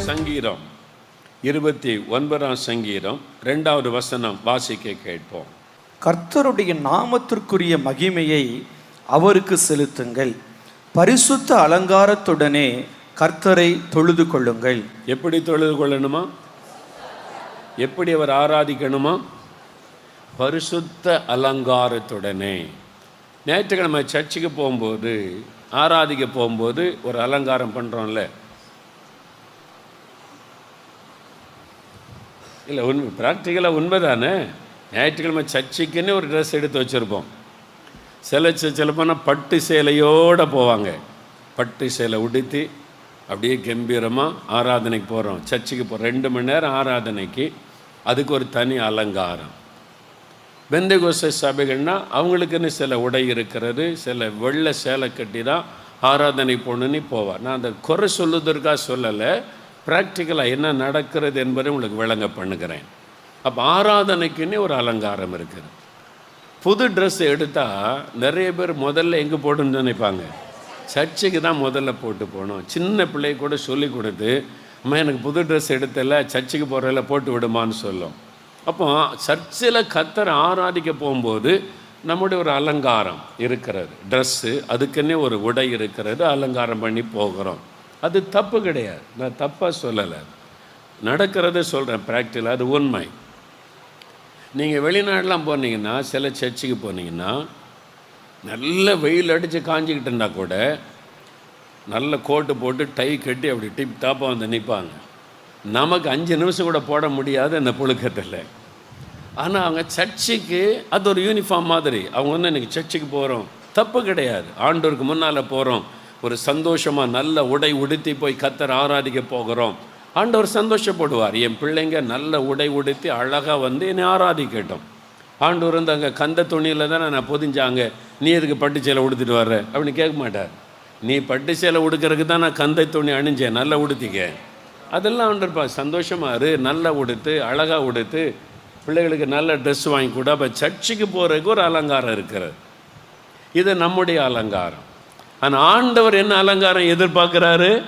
சங்கீதம். இருபத்தி ஒன்பதாம் சங்கீதம் ரெண்டாவது வசனம் வாசிக்க கேட்போம். கர்த்தருடைய நாமத்திற்குரிய மகிமையை அவருக்கு செலுத்துங்கள். பரிசுத்த அலங்காரத்துடனே கர்த்தரை தொழுது கொள்ளுங்கள். எப்படி தொழுது கொள்ளணுமா? எப்படி அவர் ஆராதிக்கணுமா? பரிசுத்த அலங்காரத்துடனே. ஞாயிற்றுக்கிழமை சர்ச்சுக்கு போகும்போது ஆராதிக்க போகும்போது ஒரு அலங்காரம் பண்ணுறோம்ல இல்லை உண்மை ப்ராக்டிக்கலாக உண்மைதானே? ஞாயிற்றுக்கிழமை சர்ச்சுக்குன்னு ஒரு ட்ரெஸ் எடுத்து வச்சுருப்போம். சில சர்ச்சில் போனால் பட்டு சேலையோடு போவாங்க. பட்டு சேலை உடுத்தி அப்படியே கம்பீரமாக ஆராதனைக்கு போகிறோம் சர்ச்சுக்கு போ ரெண்டு மணி நேரம் ஆராதனைக்கு. அதுக்கு ஒரு தனி அலங்காரம். பெந்தகோச சபைகள்னா அவங்களுக்குன்னு சில உடை இருக்கிறது சில வெள்ளை சேலை கட்டி தான் ஆராதனை போகணுன்னு போவார். நான் அந்த குறை சொல்லுவதற்காக சொல்லலை. ப்ராக்டிக்கலாக என்ன நடக்கிறது என்பதை உங்களுக்கு விளங்க பண்ணுகிறேன். அப்போ ஆராதனைக்குன்னே ஒரு அலங்காரம் இருக்குது. புது ட்ரெஸ் எடுத்தால் நிறைய பேர் முதல்ல எங்கே போடணும்னு நினைப்பாங்க. சர்ச்சுக்கு தான் முதல்ல போட்டு போகணும். சின்ன பிள்ளை கூட சொல்லி கொடுத்து அம்மா எனக்கு புது ட்ரெஸ் எடுத்தல சர்ச்சுக்கு போகிறதில்ல போட்டு விடுமான்னு சொல்லும். அப்போ சர்ச்சில் கத்தரை ஆராதிக்க போகும்போது நம்முடைய ஒரு அலங்காரம் இருக்கிறது. ட்ரெஸ்ஸு அதுக்குன்னே ஒரு உடை இருக்கிறது. அலங்காரம் பண்ணி போகிறோம். அது தப்பு கிடையாது. நான் தப்பாக சொல்லலை. நடக்கிறத சொல்கிறேன் ப்ராக்டிக்கல் அது உண்மை நீங்கள் வெளிநாடெலாம் போனீங்கன்னா சில சர்ச்சுக்கு போனீங்கன்னா நல்ல வெயில் அடித்து காஞ்சிக்கிட்டு இருந்தால் கூட நல்ல கோட்டு போட்டு டை கட்டி அப்படி டிப் டாப்பாக வந்து நிற்பாங்க நமக்கு அஞ்சு நிமிஷம் கூட போட முடியாது அந்த புழுக்கத்தில். ஆனால் அவங்க சர்ச்சுக்கு அது ஒரு யூனிஃபார்ம் மாதிரி. அவங்க வந்து இன்றைக்கி சர்ச்சுக்கு போகிறோம் தப்பு கிடையாது. ஆண்டோருக்கு முன்னால் போகிறோம் ஒரு சந்தோஷமாக நல்ல உடை உடுத்தி போய் கத்தர் ஆராதிக்க போகிறோம். ஆண்டவர் சந்தோஷப்படுவார். என் பிள்ளைங்க நல்ல உடை உடுத்தி அழகாக வந்து என்னை ஆராதிக்கட்டும். ஆண்டவர் வந்து அங்கே கந்த துணியில் தானே நான் பொதிஞ்சாங்க. நீ எதுக்கு பட்டு சேலை உடுத்திட்டு வர்ற? அப்படின்னு கேட்க மாட்டார். நீ பட்டு சேலை உடுக்கிறதுக்கு தான் நான் கந்தை துணி அணிஞ்சேன். நல்லா உடுத்திக்க. அதெல்லாம் ஆண்டர்ப்பா சந்தோஷமாக இரு. நல்லா உடுத்து அழகாக உடுத்து பிள்ளைகளுக்கு நல்ல ட்ரெஸ் வாங்கி கூட. அப்போ சர்ச்சுக்கு போகிறதுக்கு ஒரு அலங்காரம் இருக்கிறது. இது நம்முடைய அலங்காரம். ஆனால் ஆண்டவர் என்ன அலங்காரம் எதிர்பார்க்குறாரு?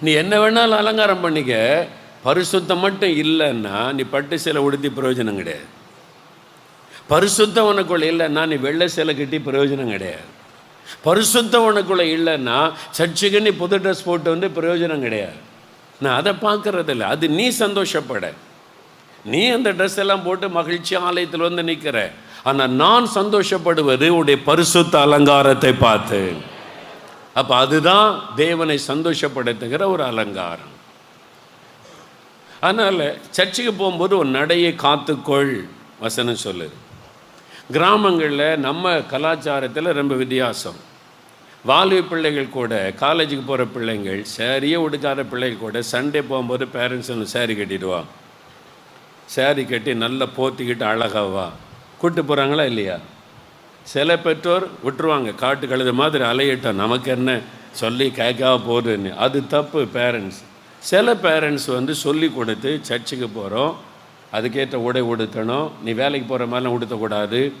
நீ என்ன வேணாலும் அலங்காரம் பண்ணிக்க. பரிசுத்தம் மட்டும் இல்லைன்னா நீ பட்டு சேலை உடுத்தி பிரயோஜனம் கிடையாது. பரிசுத்தம் உனக்குள்ள இல்லைன்னா நீ வெள்ளை சேலை கட்டி பிரயோஜனம் கிடையாது. பரிசுத்தம் உனக்குள்ள இல்லைன்னா சர்ச்சுக்கு நீ புது ட்ரெஸ் போட்டு வந்து பிரயோஜனம் கிடையாது. நான் அதை பார்க்குறதில்ல. அது நீ சந்தோஷப்பட. நீ அந்த ட்ரெஸ் எல்லாம் போட்டு மகிழ்ச்சி ஆலயத்தில் வந்து நிற்கிற ஆனால் நான் சந்தோஷப்படுவது உடைய பரிசுத்த அலங்காரத்தை பார்த்து. அப்போ அதுதான் தேவனை சந்தோஷப்படுத்துகிற ஒரு அலங்காரம். அதனால் சர்ச்சுக்கு போகும்போது ஒரு நடையை காத்துக்கொள் வசனம் சொல்லுது. கிராமங்களில் நம்ம கலாச்சாரத்தில் ரொம்ப வித்தியாசம். வாலிப பிள்ளைகள் கூட காலேஜுக்கு போகிற பிள்ளைங்கள் சேரீயே உடுக்காத பிள்ளைகள் கூட சண்டே போகும்போது பேரண்ட்ஸ் ஒன்று சேரீ கட்டிடுவா சேரீ கட்டி நல்லா போத்திக்கிட்டு அழகாவா கூப்பிட்டு போகிறாங்களா இல்லையா? சில பெற்றோர் விட்டுருவாங்க. காட்டு கழுத மாதிரி அலையிட்டோம் நமக்கு என்ன? சொல்லி கேட்காம போகுதுன்னு அது தப்பு பேரண்ட்ஸ் சில பேரண்ட்ஸ் வந்து சொல்லி கொடுத்து சர்ச்சுக்கு போகிறோம் அதுக்கேற்ற உடை உடுத்தணும். நீ வேலைக்கு போகிற மாதிரிலாம் உடுத்தக்கூடாது.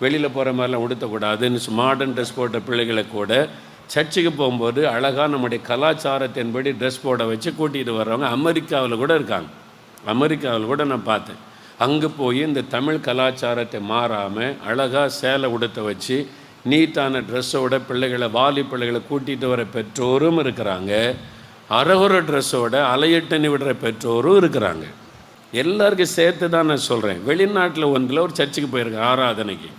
வெளியில் போகிற மாதிரிலாம் உடுத்தக்கூடாதுன்னு மாடர்ன் ட்ரெஸ் போட்ட பிள்ளைகளை கூட சர்ச்சுக்கு போகும்போது அழகாக நம்முடைய கலாச்சாரத்தின்படி ட்ரெஸ் போட வச்சு கூட்டிகிட்டு வர்றவங்க அமெரிக்காவில் கூட இருக்காங்க. அமெரிக்காவில் கூட நான் பார்த்தேன். அங்கே போய் இந்த தமிழ் கலாச்சாரத்தை மாறாமல் அழகாக சேலை உடுத்த வச்சு நீட்டான ட்ரெஸ்ஸோட பிள்ளைகளை வாலி பிள்ளைகளை கூட்டிகிட்டு வர பெற்றோரும் இருக்கிறாங்க. அரகுர ட்ரெஸ்ஸோட அலையட்டணி விடுற பெற்றோரும் இருக்கிறாங்க. எல்லாருக்கும் சேர்த்து தான் நான் சொல்கிறேன் வெளிநாட்டில் ஒன்றில் ஒரு சர்ச்சுக்கு போயிருக்கேன் ஆராதனைக்கு.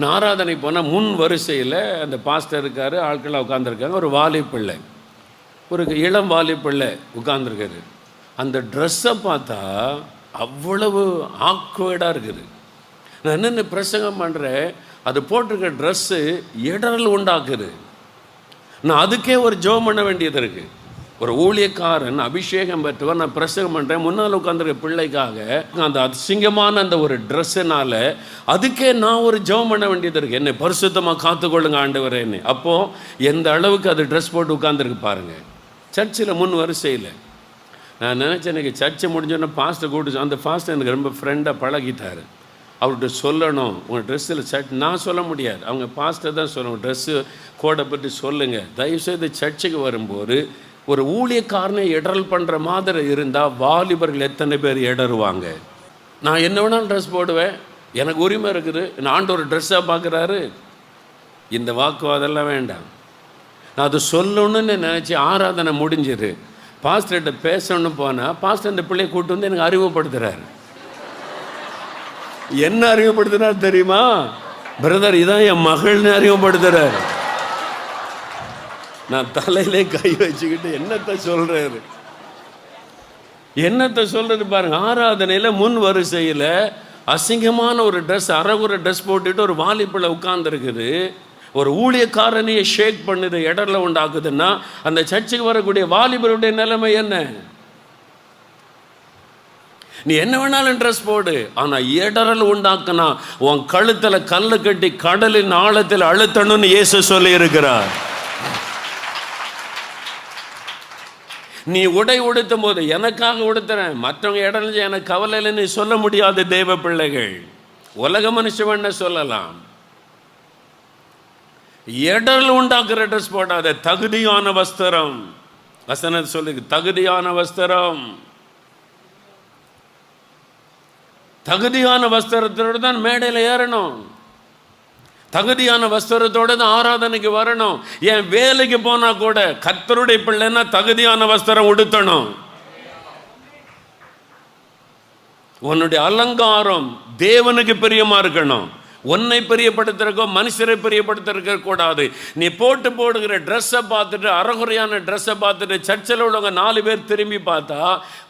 நான் ஆராதனை போனால் முன் வரிசையில் அந்த பாஸ்டர் இருக்கார் ஆட்களாக உட்காந்துருக்காங்க ஒரு வாலி பிள்ளை. ஒரு இளம் வாலி பிள்ளை உட்காந்துருக்காரு அந்த ட்ரெஸ்ஸை பார்த்தா அவ்வளவு ஆக்வேர்டாக இருக்குது. நான் என்னென்ன பிரசங்கம் பண்ணுறேன் அது போட்டிருக்க ட்ரெஸ்ஸு இடரல் உண்டாக்குது. நான் அதுக்கே ஒரு ஜோம் பண்ண வேண்டியது இருக்குது ஒரு ஊழியக்காரன் அபிஷேகம் பெற்றவன் நான் பிரசங்கம் பண்ணுறேன் முன்னால் உட்காந்துருக்க பிள்ளைக்காக அந்த அசிங்கமான அந்த ஒரு ட்ரெஸ்ஸுனால அதுக்கே நான் ஒரு ஜெபம் பண்ண வேண்டியது இருக்குது என்னை பரிசுத்தமாக காத்துக்கொள்ளுங்க ஆண்டவரேன்னு அப்போது எந்த அளவுக்கு அது ட்ரெஸ் போட்டு உட்காந்துருக்கு பாருங்கள் சர்ச்சில் முன் வரிசையில் நான் நினச்சேன் எனக்கு சர்ச்சை முடிஞ்சோடனே பாஸ்ட்டை கூட்டு அந்த பாஸ்டர் எனக்கு ரொம்ப ஃப்ரெண்டாக பழகிட்டார். அவர்கிட்ட சொல்லணும் உங்கள் ட்ரெஸ்ஸில் சர்ச் நான் சொல்ல முடியாது. அவங்க பாஸ்ட்டை தான் சொல்லணும். ட்ரெஸ்ஸு கோடை பற்றி சொல்லுங்கள் தயவுசெய்து சர்ச்சுக்கு வரும்போது ஒரு ஊழியக்காரனை இடரல் பண்ணுற மாதிரி இருந்தால் வாலிபர்கள் எத்தனை பேர் இடருவாங்க நான் என்ன வேணாலும் ட்ரெஸ் போடுவேன். எனக்கு உரிமை இருக்குது. நான் ஒரு ட்ரெஸ்ஸாக பார்க்குறாரு இந்த வாக்குவாதெல்லாம் வேண்டாம். நான் அதை சொல்லணும்னு நினச்சி ஆராதனை முடிஞ்சுது. பாஸ்டர்கிட்ட பேசணும்னு போனால் பாஸ்டர் இந்த பிள்ளையை கூட்டு வந்து எனக்கு அறிமுகப்படுத்துகிறாரு என்ன அறிமுகப்படுத்துறாரு தெரியுமா? பிரதர் இதான் என் மகள்னு அறிமுகப்படுத்துறாரு. நான் தலையிலே கை வச்சுக்கிட்டு என்னத்தை சொல்கிறாரு என்னத்தை சொல்கிறது பாருங்க ஆராதனையில் முன் வரிசையில் அசிங்கமான ஒரு ட்ரெஸ் அறகுற ட்ரெஸ் போட்டுட்டு ஒரு வாலிப்பில் உட்கார்ந்துருக்குது. ஒரு ஊழியக்காரனையே ஷேக் பண்ணுது இடர்ல உண்டாக்குதுன்னா அந்த சர்ச்சுக்கு வரக்கூடிய வாலிபருடைய நிலைமை என்ன? நீ என்ன வேணாலும் ட்ரெஸ் போடு ஆனா இடரல் உண்டாக்குனா உன் கழுத்துல கல்லு கட்டி கடலின் ஆழத்தில் அழுத்தணும்னு இயேசு சொல்லி இருக்கிறார் நீ உடை உடுத்தும் போது எனக்காக உடுத்துறேன் மற்றவங்க இடம் எனக்கு கவலை இல்லைன்னு சொல்ல முடியாது தேவ பிள்ளைகள். உலக மனுஷன் சொல்லலாம். இடல் உண்டாக்குற ட்ரெஸ் போடாத தகுதியான வஸ்திரம். வசனம் சொல்லி தகுதியான வஸ்திரம். தகுதியான வஸ்திரத்தோடு தான் மேடையில் ஏறணும். தகுதியான வஸ்திரத்தோட தான் ஆராதனைக்கு வரணும். என் வேலைக்கு போனா கூட கத்தருடைய பிள்ளைன்னா தகுதியான வஸ்திரம் உடுத்தணும். உன்னுடைய அலங்காரம் தேவனுக்கு பிரியமா இருக்கணும். உன்னை பெரியப்படுத்துறக்கோ மனுஷரை பெரியப்படுத்திருக்க கூடாது. நீ போட்டு போடுகிற ட்ரெஸ்ஸை பார்த்துட்டு அறகுறையான ட்ரெஸ்ஸை பார்த்துட்டு சர்ச்சில் உள்ளவங்க நாலு பேர் திரும்பி பார்த்தா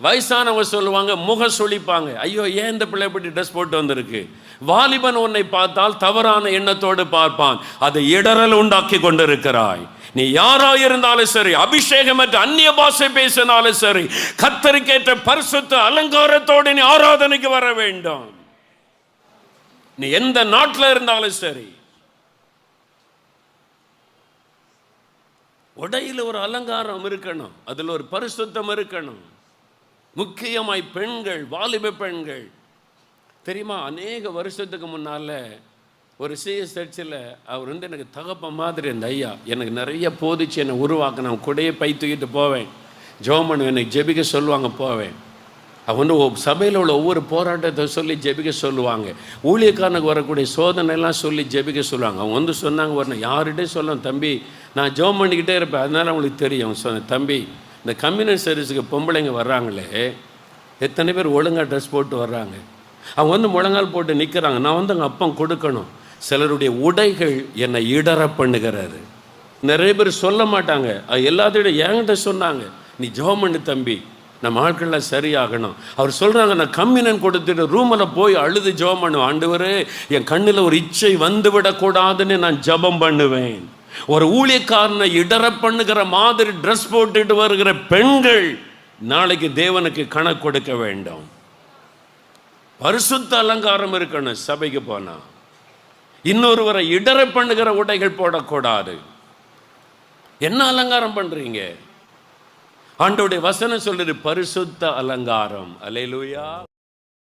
வயசானவங்க சொல்லுவாங்க முக சுளிப்பாங்க ஐயோ ஏன் இந்த பிள்ளை இப்படி ட்ரெஸ் போட்டு வந்திருக்கு? வாலிபன் உன்னை பார்த்தால் தவறான எண்ணத்தோடு பார்ப்பான். அதை இடரல் உண்டாக்கி கொண்டிருக்கிறாய். நீ யாரா இருந்தாலும் சரி அபிஷேகம் அபிஷேகமற்ற அந்நிய பாஷை பேசினாலும் சரி கத்தருக்கேற்ற பரிசுத்த அலங்காரத்தோடு நீ ஆராதனைக்கு வர வேண்டும். நீ எந்த நாட்டில் இருந்தாலும் சரி. உடையில் ஒரு அலங்காரம் இருக்கணும். அதில் ஒரு பரிசுத்தம் இருக்கணும். முக்கியமாய் பெண்கள் வாலிப பெண்கள். தெரியுமா? அநேக வருஷத்துக்கு முன்னால் ஒரு சிஎஸ் சர்ச்சில் அவர் வந்து எனக்கு தகப்ப மாதிரி இந்த ஐயா. எனக்கு நிறைய போதிச்சு என்னை உருவாக்க நான் குடையை பை தூக்கிட்டு போவேன். ஜோமன் எனக்கு ஜெபிக்க சொல்லுவாங்க போவேன். அவன் வந்து சபையில் உள்ள ஒவ்வொரு போராட்டத்தை சொல்லி ஜெபிக்க சொல்லுவாங்க. ஊழியக்காரனுக்கு வரக்கூடிய சோதனைலாம் சொல்லி ஜெபிக்க சொல்லுவாங்க. அவங்க வந்து சொன்னாங்க வரணும். யார்கிட்டே சொல்லணும்? தம்பி நான் ஜோம் பண்ணிக்கிட்டே இருப்பேன். அதனால அவங்களுக்கு தெரியும். அவங்க சொன்ன தம்பி இந்த கம்யூனிஸ்ட் சர்வீஸுக்கு பொம்பளைங்க வர்றாங்களே. எத்தனை பேர் ஒழுங்காக ட்ரெஸ் போட்டு வர்றாங்க? அவங்க வந்து முழங்கால் போட்டு நிற்கிறாங்க நான் வந்து அங்கே அப்பம் கொடுக்கணும். சிலருடைய உடைகள் என்னை இடற பண்ணுகிறாரு நிறைய பேர் சொல்ல மாட்டாங்க. அது எல்லாத்தையும் என்கிட்ட சொன்னாங்க. நீ ஜெபம் பண்ணு தம்பி. நம்ம ஆட்கள்லாம் சரியாகணும். அவர் சொல்கிறாங்க நான் கம்மினன் கொடுத்துட்டு ரூமில் போய் அழுது ஜெபம் பண்ணுவேன். ஆண்டவரே என் கண்ணில் ஒரு இச்சை வந்து விடக்கூடாதுன்னு நான் ஜெபம் பண்ணுவேன். ஒரு ஊழியக்காரனை இடர பண்ணுகிற மாதிரி ட்ரெஸ் போட்டுட்டு வருகிற பெண்கள் நாளைக்கு தேவனுக்கு கணக்கு கொடுக்க வேண்டும். பரிசுத்த அலங்காரம் இருக்கணும் சபைக்கு போனா. இன்னொருவரை இடர பண்ணுகிற உடைகள் போடக்கூடாது. என்ன அலங்காரம் பண்றீங்க? ஆண்டோடைய வசனம் சொல்றது பரிசுத்த அலங்காரம். அலையிலுயா